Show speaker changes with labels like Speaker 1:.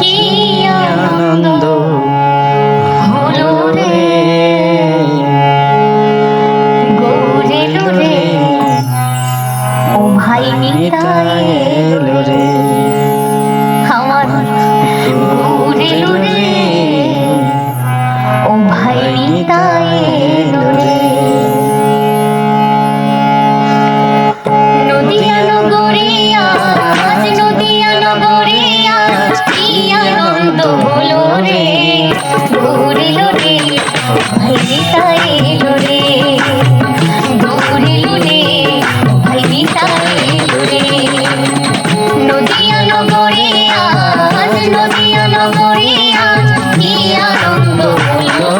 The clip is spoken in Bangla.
Speaker 1: কি আনন্দ হলো ভাই নিতাই। দৌড়িলো রে ভাই নিতা এলো রে দৌড়িলো রে ভাই নিতা এলো রে নদিয়া নগরে আজ নদিয়া নগরে আজ কি আনন্দ হলো